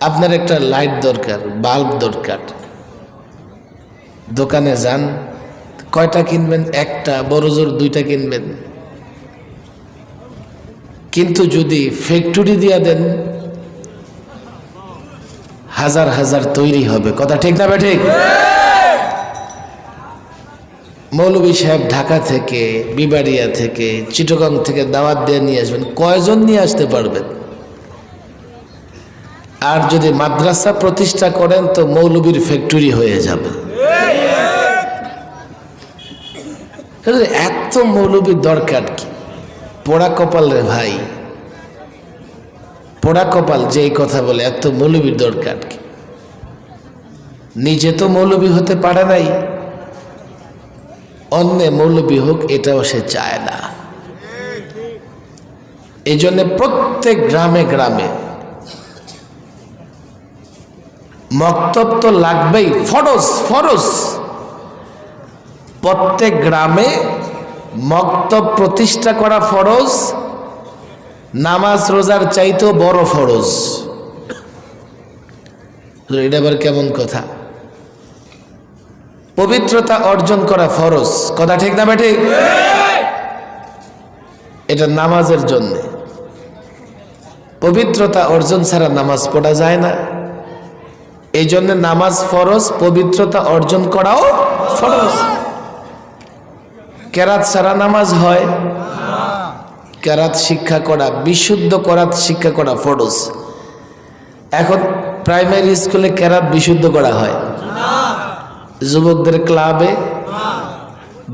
আপনার একটা লাইট দরকার বাল্ব দরকার। দোকানে যান, কয়টা কিনবেন? একটা, বড় জোর দুইটা কিনবেন। কিন্তু যদি ফ্যাক্টরি দিয়া দেন, হাজার হাজার তৈরি হবে। কথা ঠিক না ঠিক? মৌলভী সাহেব ঢাকা থেকে, বিবাড়িয়া থেকে, চিটগং থেকে দাওয়াত দিয়ে নিয়ে আসবেন। কয়জন নিয়ে আসতে পারবেন? আর যদি মাদ্রাসা প্রতিষ্ঠা করেন তো মৌলবীর ফ্যাক্টরি হয়ে যাবে। এত মৌলবীর দরকার কি? পোড়া কপাল রে ভাই। পোড়া কপাল যে কথা বলে, এত মৌলবীর দরকার কি? নিজে তো মৌলবী হতে পারে নাই। অন্য মৌলবী হোক, এটাও সে চায় না। এই জন্য প্রত্যেক গ্রামে গ্রামে মক্তব তো লাগবেই, ফরজ ফরজ। প্রত্যেক গ্রামে মক্তব প্রতিষ্ঠা করা ফরজ, নামাজ রোজার চাইতেও বড় ফরজ। এটা আবার কেমন কথা? পবিত্রতা অর্জন করা ফরজ, কথা ঠিক না বেঠি এটা নামাজের জন্য। পবিত্রতা অর্জন ছাড়া নামাজ পড়া যায় না। এই জন্য নামাজ ফরজ, পবিত্রতা অর্জন করাও ফরজ। কেরাত সারা নামাজ হয়? কেরাত শিক্ষা করা, বিশুদ্ধ করাত শিক্ষা করা ফরজ। এখন প্রাইমারি স্কুলে কেরাত বিশুদ্ধ করা হয়। যুবকদের ক্লাবে,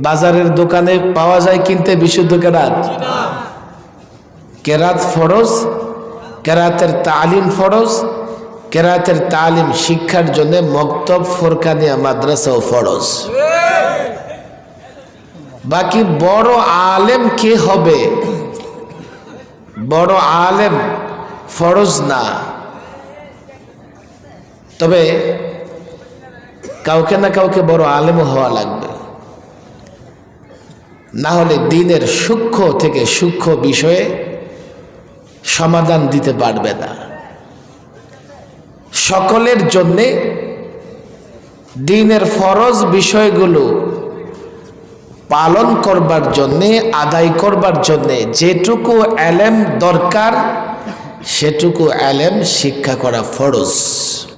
বাজারের দোকানে পাওয়া যায় কিনতে বিশুদ্ধ কেরাত। কেরাত ফরজ, কেরাতের তালিম ফরজ কেরাতের তালিম শিক্ষার জন্য মক্তব ফোরকানিয়া মাদ্রাসাও ফরজ। বাকি বড় আলেম কে হবে? বড় আলেম ফরজ না। তবে কাউকে না কাউকে বড় আলেম হওয়া লাগবে। না হলে দিনের সূক্ষ্ম থেকে সূক্ষ্ম বিষয়ে সমাধান দিতে পারবে না। সকলের জন্যে দিনের ফরজ বিষয়গুলো পালন করবার জন্যে, আদায় করবার জন্যে যেটুকু অ্যালেম দরকার, সেটুকু অ্যালেম শিক্ষা করা ফরজ।